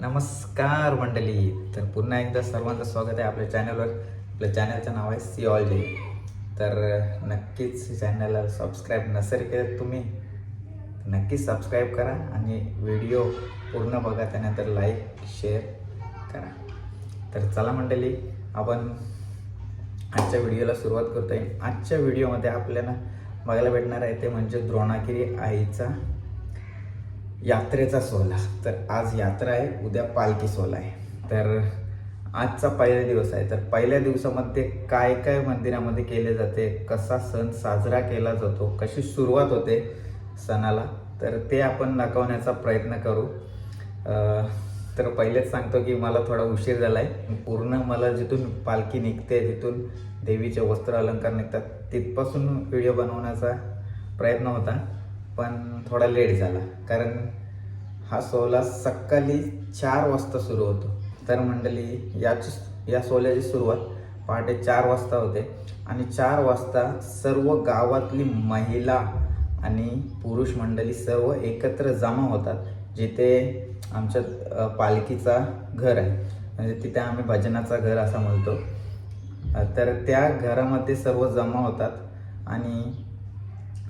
नमस्कार मंडळी. तर पुन्हा एकदा सर्वांचं स्वागत आहे आपल्या चॅनलवर आपल्या चॅनलचं नाव आहे सी ऑल डे तर नक्कीच चॅनलला सबस्क्राईब नसेल केलं तुम्ही नक्कीच सबस्क्राईब करा आणि व्हिडिओ पूर्ण बघा. त्यानंतर लाईक शेअर करा. तर चला मंडळी आपण आजच्या व्हिडिओला सुरुवात करतोय. आजच्या व्हिडिओमध्ये आपल्याला बघायला भेटणार आहे ते म्हणजे द्रोणागिरी आईचा यात्रेचा सोहळा. तर आज यात्रा आहे उद्या पालखी सोहळा आहे. तर आजचा पहिला दिवस आहे. तर पहिल्या दिवसामध्ये काय काय मंदिरामध्ये केले जाते कसा सण साजरा केला जातो कशी सुरुवात होते सणाला तर ते आपण दाखवण्याचा प्रयत्न करू. तर पहिलेच सांगतो की मला थोडा उशीर झाला आहे पूर्ण मला जिथून पालखी निघते जिथून देवीचे वस्त्र अलंकार निघतात तिथपासून व्हिडिओ बनवण्याचा प्रयत्न होता. पण थोडा लेट झाला. कारण हा सोहळा सकाळी चार वाजता सुरू होतो. तर मंडळी याची या सोहळ्याची सुरुवात पहाटे चार वाजता होते आणि चार वाजता सर्व गावातली महिला आणि पुरुष मंडळी सर्व एकत्र जमा होतात. जिथे आमच्या पालखीचा घर आहे. म्हणजे तिथे आम्ही भजनाचा घर असा म्हणतो. तर त्या घरामध्ये सर्व जमा होतात आणि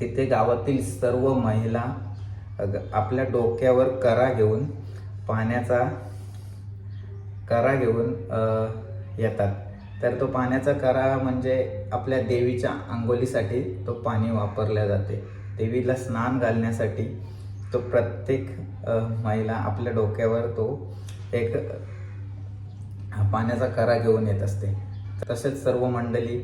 तिथे गावातील सर्व महिला आपल्या डोक्यावर करा घेऊन पाण्याचा करा घेऊन येतात. तर तो पाण्याचा करा म्हणजे आपल्या देवीच्या आंघोलीसाठी तो पाणी वापरल्या जाते. देवीला स्नान घालण्यासाठी तो प्रत्येक महिला आपल्या डोक्यावर तो एक पाण्याचा करा घेऊन येत असते. तसेच सर्व मंडळी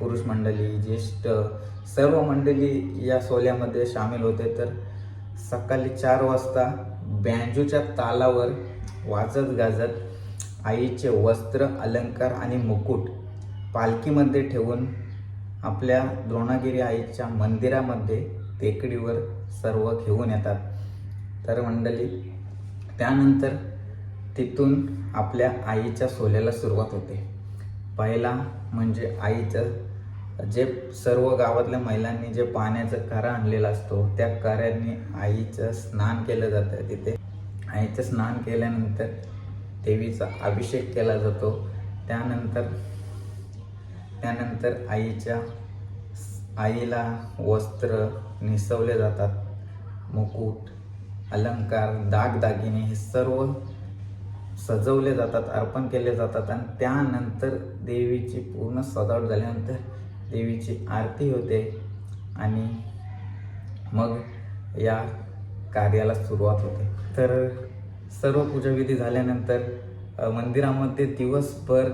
पुरुष मंडळी ज्येष्ठ सर्व मंडळी या सोहळ्यामध्ये सामील होते. तर सकाळी चार वाजता बँजूच्या तालावर वाजत गाजत आईचे वस्त्र अलंकार आणि मुकुट पालखीमध्ये ठेवून आपल्या द्रोणागिरी आईच्या मंदिरामध्ये टेकडीवर सर्व घेऊन येतात. तर मंडळी त्यानंतर तिथून आपल्या आईच्या सोल्याला सुरुवात होते. पहिला म्हणजे आईचं. जे सर्व गावातल्या महिलांनी जे पाण्याचा करा आणलेला असतो त्या कऱ्याने आईचं स्नान केलं जातं तिथे. आईचं स्नान केल्यानंतर देवीचा अभिषेक केला जातो. त्यानंतर त्यानंतर आईच्या आईला वस्त्र निसवले जातात. मुकुट अलंकार दागदागिने हे सर्व सजवले जातात अर्पण केले जातात आणि त्यानंतर देवीची पूर्ण सजावट झाल्यानंतर देवीची आरती होते आणि मग या कार्याला सुरुवात होते. तर सर्व पूजाविधी झाल्यानंतर मंदिरामध्ये दिवसभर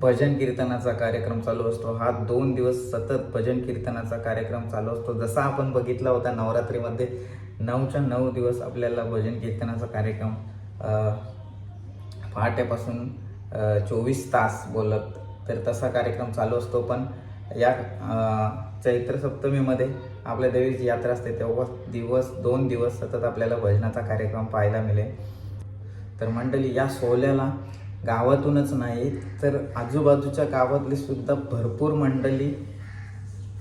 भजन कीर्तनाचा कार्यक्रम चालू असतो. हा दोन दिवस सतत भजन कीर्तनाचा कार्यक्रम चालू असतो. जसा आपण बघितला होता नवरात्रीमध्ये नऊच्या नऊ दिवस आपल्याला भजन कीर्तनाचा कार्यक्रम पहाटेपासून चोवीस तास बोलत तर तसा कार्यक्रम चालू असतो. पण या चैत्र सप्तमीमध्ये आपल्या देवीची यात्रा असते तेव्हा दिवस दोन दिवस सतत आपल्याला भजनाचा कार्यक्रम पाहायला मिळेल. तर मंडळी या सोहळ्याला गावातूनच नाही तर आजूबाजूच्या गावातली सुद्धा भरपूर मंडळी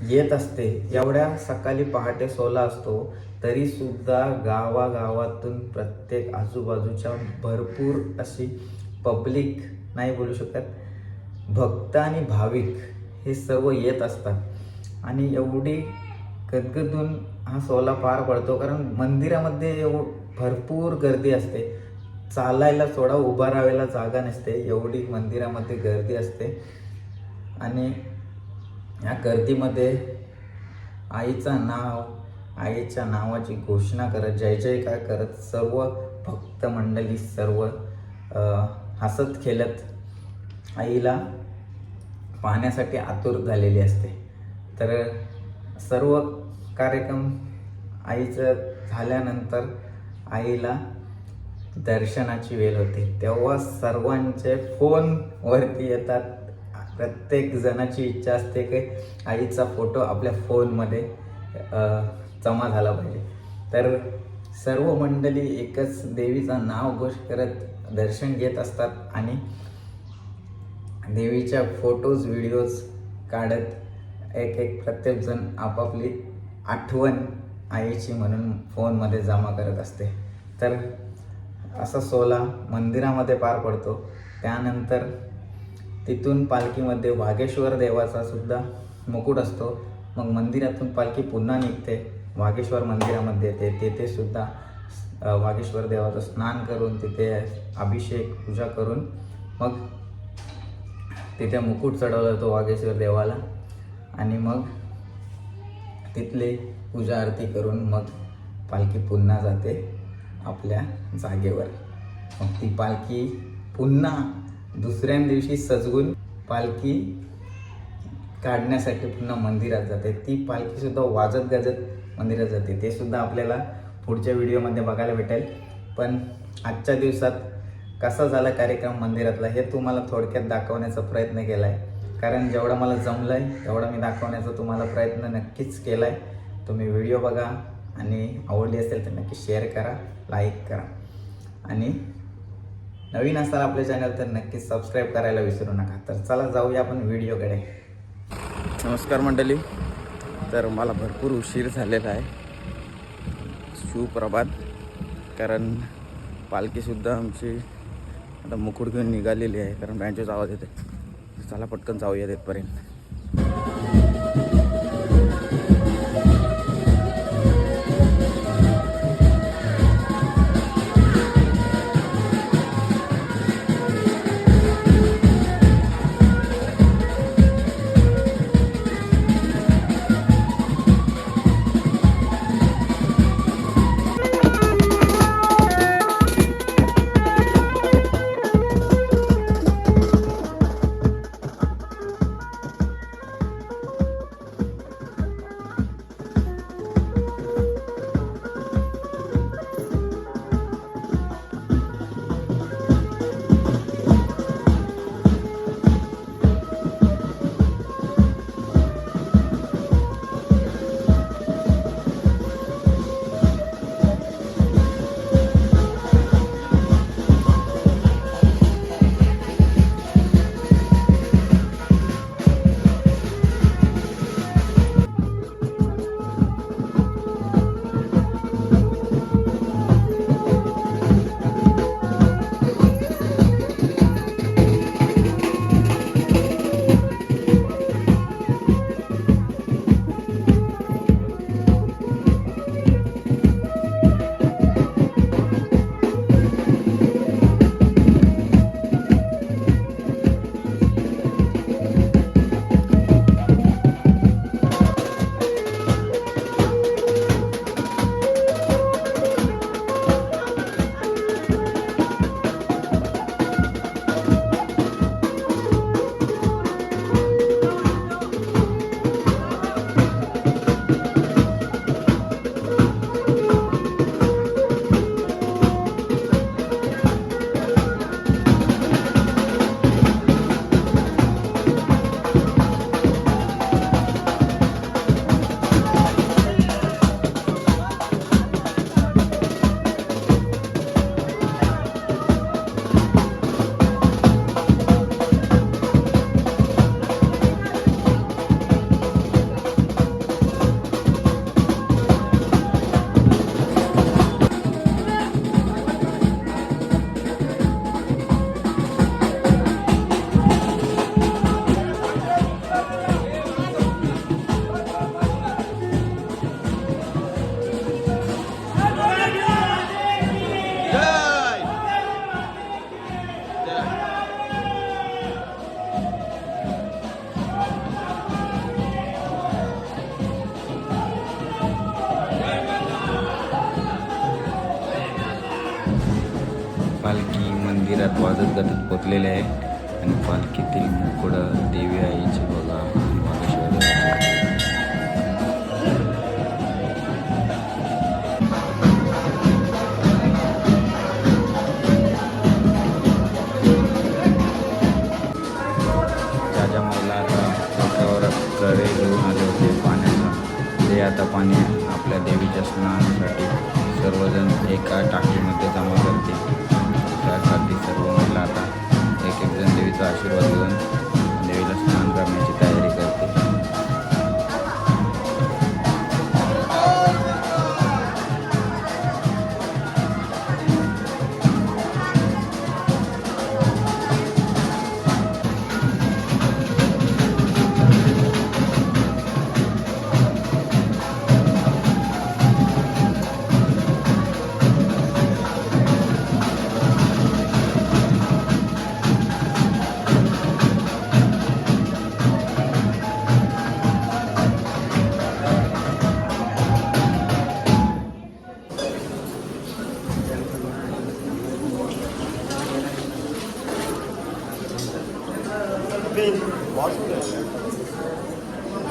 येत असते. एवढ्या सकाळी पहाटे सोहळा असतो. तरीसुद्धा गावागावातून प्रत्येक आजूबाजूच्या भरपूर अशी पब्लिक नाही बोलू शकत भक्त आणि भाविक हे सर्व येत असतात. आणि एवढी गदगदून हा सोहळा पार पडतो कारण मंदिरामध्ये एव भरपूर गर्दी असते. चालायला थोडा उभा राहायला जागा नसते. एवढी मंदिरामध्ये गर्दी असते. आणि या गर्दीमध्ये आईचं नाव आईच्या नावाची घोषणा करत जय जयकार करत सर्व भक्त मंडळी सर्व हसत खेळत आईला पाहण्यासाठी आतुर झालेली असते. तर सर्व कार्यक्रम आईचं झाल्यानंतर आईला दर्शनाची वेळ होते. तेव्हा सर्वांचे फोनवरती येतात. प्रत्येक जणाची इच्छा असते की आईचा फोटो आपल्या फोनमध्ये जमा झाला पाहिजे. तर सर्व मंडळी एकच देवीचं नाव घोष करत दर्शन घेत असतात आणि देवीच्या फोटोज व्हिडिओज काढत एक एक प्रत्येकजण आपापली आठवण आईची म्हणून फोनमध्ये जमा करत असते. तर असा सोहळा मंदिरामध्ये पार पडतो. त्यानंतर तिथून पालखीमध्ये वागेश्वर देवाचा सुद्धा मुकुट असतो. मग मंदिरातून पालखी पुन्हा निघते. वागेश्वर मंदिरामध्ये येते. तेथे सुद्धा वागेश्वर देवाचं स्नान करून तिथे अभिषेक पूजा करून मग तिथे मुकुट चढवला जातो वागेश्वर देवाला आणि मग तिथले पूजा आरती करून मग पालखी पुन्हा जाते आपल्या जागेवर. मग ती पालखी पुन्हा दुसऱ्या दिवशी सजवून पालखी काढण्यासाठी पुन्हा मंदिरात जाते. ती पालखीसुद्धा वाजत गाजत मंदिरात जाते. ते सुद्धा आपल्याला पुढच्या व्हिडिओमध्ये बघायला भेटेल. पण आजच्या दिवसात कसा झाला कार्यक्रम मंदिरातला हे तुम्हाला थोडक्यात दाखवण्याचा प्रयत्न केला आहे कारण जेवढं मला जमलं आहे तेवढं मी दाखवण्याचा तुम्हाला प्रयत्न नक्कीच केला आहे तुम्ही व्हिडिओ बघा आणि आवडली असेल तर नक्की शेअर करा लाईक करा. आणि नवीन असाल आपल्या चॅनल तर नक्कीच सबस्क्राईब करायला विसरू नका. तर चला जाऊया आपण व्हिडिओकडे नमस्कार मंडळी. तर मला भरपूर उशीर झालेला आहे. सुप्रभात. कारण पालखीसुद्धा आमची आता मुकुट घेऊन निघालेली आहे. कारण बँचेचा आवाज येते चला पटकन जाऊया तिथपर्यंत.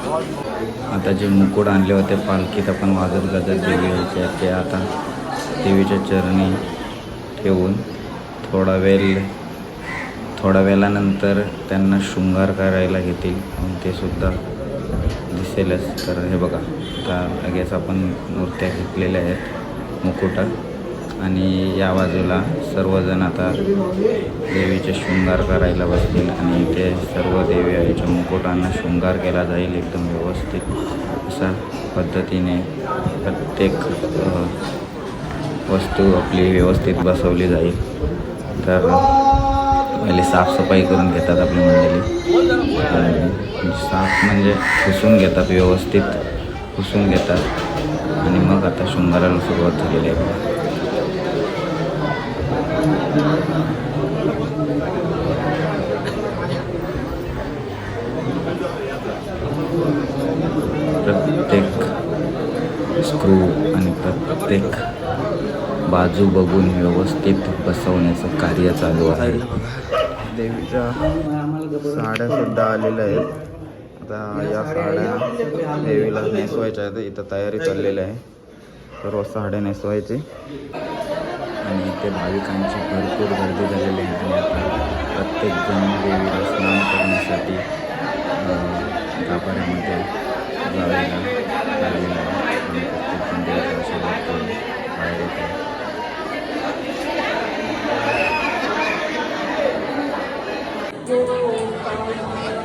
आता जे मुकुट आणले होते पालखीत आपण वाजत गाजत देवी ते आता देवीच्या चरणी ठेवून थोडा वेळ थोड्या वेळानंतर त्यांना शृंगार करायला घेतील ते सुद्धा दिसेलच. तर हे बघा आता लगेच आपण मूर्त्या घेतलेल्या आहेत मुकुटा. आणि या बाजूला सर्वजण आता देवीचे शृंगार करायला बसतील आणि ते सर्व देवी आईच्या मुकुटांना शृंगार केला जाईल एकदम व्यवस्थित अशा पद्धतीने प्रत्येक वस्तू आपली व्यवस्थित बसवली जाईल. तर पहिले साफसफाई करून घेतात आपली मंडळी. साफ म्हणजे पुसून घेतात व्यवस्थित पुसून घेतात. आणि मग आता शृंगाराला सुरुवात झालेली आहे बघा. प्रत्येक स्क्रू प्रत्येक बाजू बघून व्यवस्थित बसवण्याचं कार्य चालू आहे. देवीच्या साड्या सुद्धा आलेल्या आहेत. आता या साड्या देवीला नेसवायच्या आहेत. इथं तयारी चाललेली आहे. सर्व साड्या नेसवायची. आणि इथे भाविकांची भरपूर गर्दी झालेली आहे. आणि आता प्रत्येकजण देवीला स्नान करण्यासाठी गाभाऱ्यामध्ये जावेला लागलेला आहे. आणि प्रत्येकजण करून बाहेर येत आहे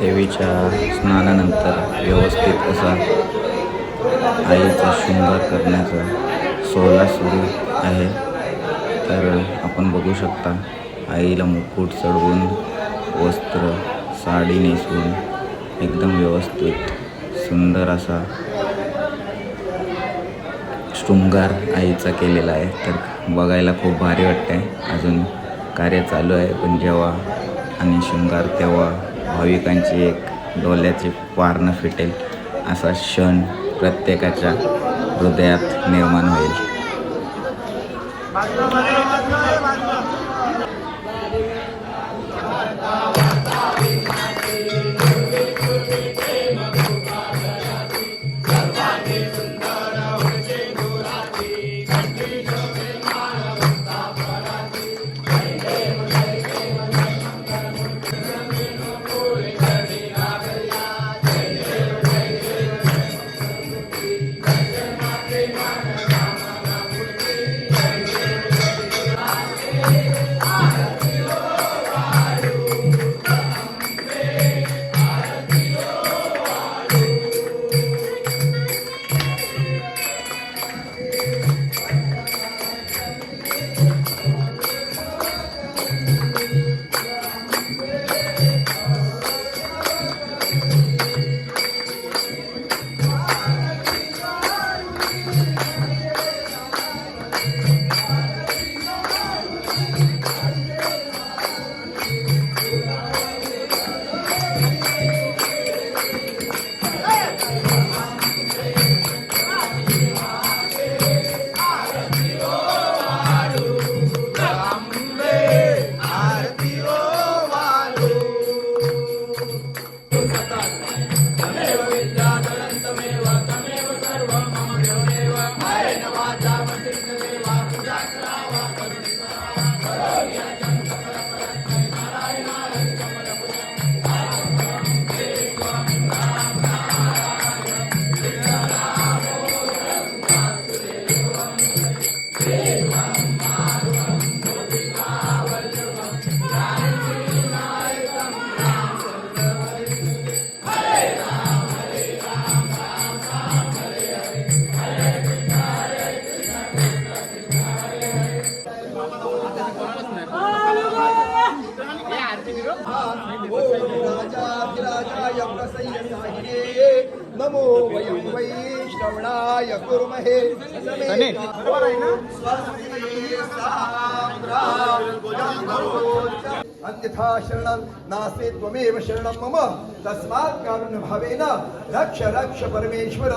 देवीच्या स्नानानंतर व्यवस्थित असा आईचा शृंगार करण्याचा सोहळा सुरू आहे. तर आपण बघू शकता आईला मुकुट चढवून वस्त्र साडी नेसून एकदम व्यवस्थित सुंदर असा शृंगार आईचा केलेला आहे. तर बघायला खूप भारी वाटतं अजून कार्य चालू आहे पण जेव्हा आणि शृंगार तेव्हा भाविकांची एक डोल्याचे पारणं फिटेल असा क्षण प्रत्येकाच्या हृदयात निर्माण होईल. Jagra. राजाधिराजाय प्रसय्यसायिने नमो वयं वै श्रवणाय कुर्महे। अन्यथा शरणं नास्ते त्वमेव शरणं मम। तस्मात् कारुण्यभावेन रक्ष रक्ष परमेश्वर।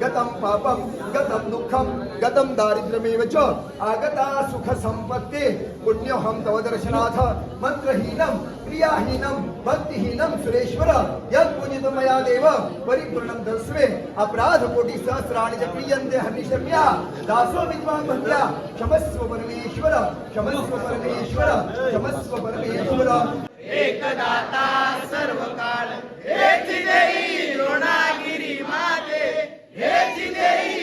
गतं पापं गतं दुःखं गतं दारिद्र्यमेव च आगता सुख संपत्ते पुण्योऽहं तव दर्शनाथ मन्त्रहीनं क्रियाहीनम भक्तिहीनं सुरेश्वर यत्पुनितं मया देव परिपूर्णं दस्वे। अपराध कोटि सहस्राणि च प्रियन्ते हरिशम्या दासो विद्वान भक्त्या क्षमस्व परमेश्वर क्षमस्व परमेश्वर क्षमस्व परमेश्वर। Redimei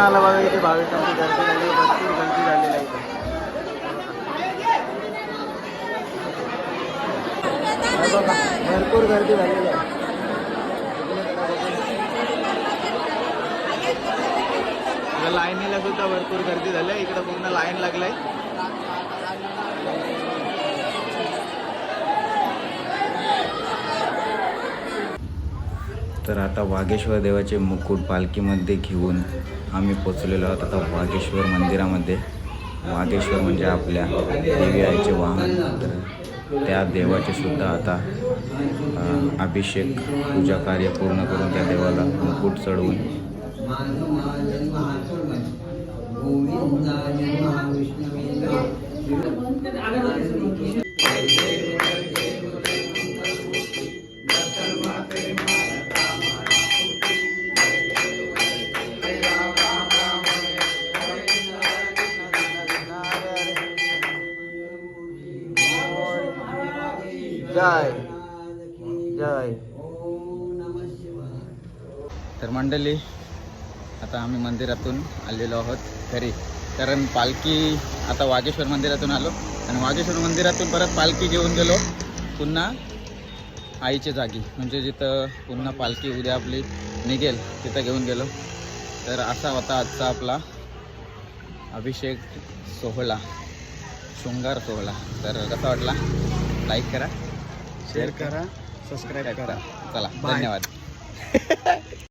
आला बघा इथे भाविकांची गर्दी झाली भरपूर गर्दी झालेली आहे इथे. बघा भरपूर गर्दी झालेली आहे. इकडं लाईनीला सुद्धा भरपूर गर्दी झाली आहे. इकडं पूर्ण लाईन लागलाय. तर आता वाघेश्वर देवाचे मुकुट पालखीमध्ये घेऊन आम्ही पोचलेलो आहोत आता वाघेश्वर मंदिरामध्ये. वाघेश्वर म्हणजे आपल्या देवी आईचे वाहन. तर त्या देवाचे सुद्धा आता अभिषेक पूजा कार्य पूर्ण करून त्या देवाला मुकुट चढवून. तर मंडळी आता आम्ही मंदिरातून आलेलो आहोत घरी. कारण पालखी आता वाघेश्वर मंदिरातून आलो. आणि वाघेश्वर मंदिरातून परत पालखी घेऊन गेलो पुन्हा आईच्या जागी. म्हणजे जिथं पुन्हा पालखी उद्या आपली निघेल तिथं घेऊन गेलो. तर असा होता आजचा आपला अभिषेक सोहळा शृंगार सोहळा. तर कसा वाटला? लाईक करा शेअर करा सबस्क्राईब करा. चला. धन्यवाद.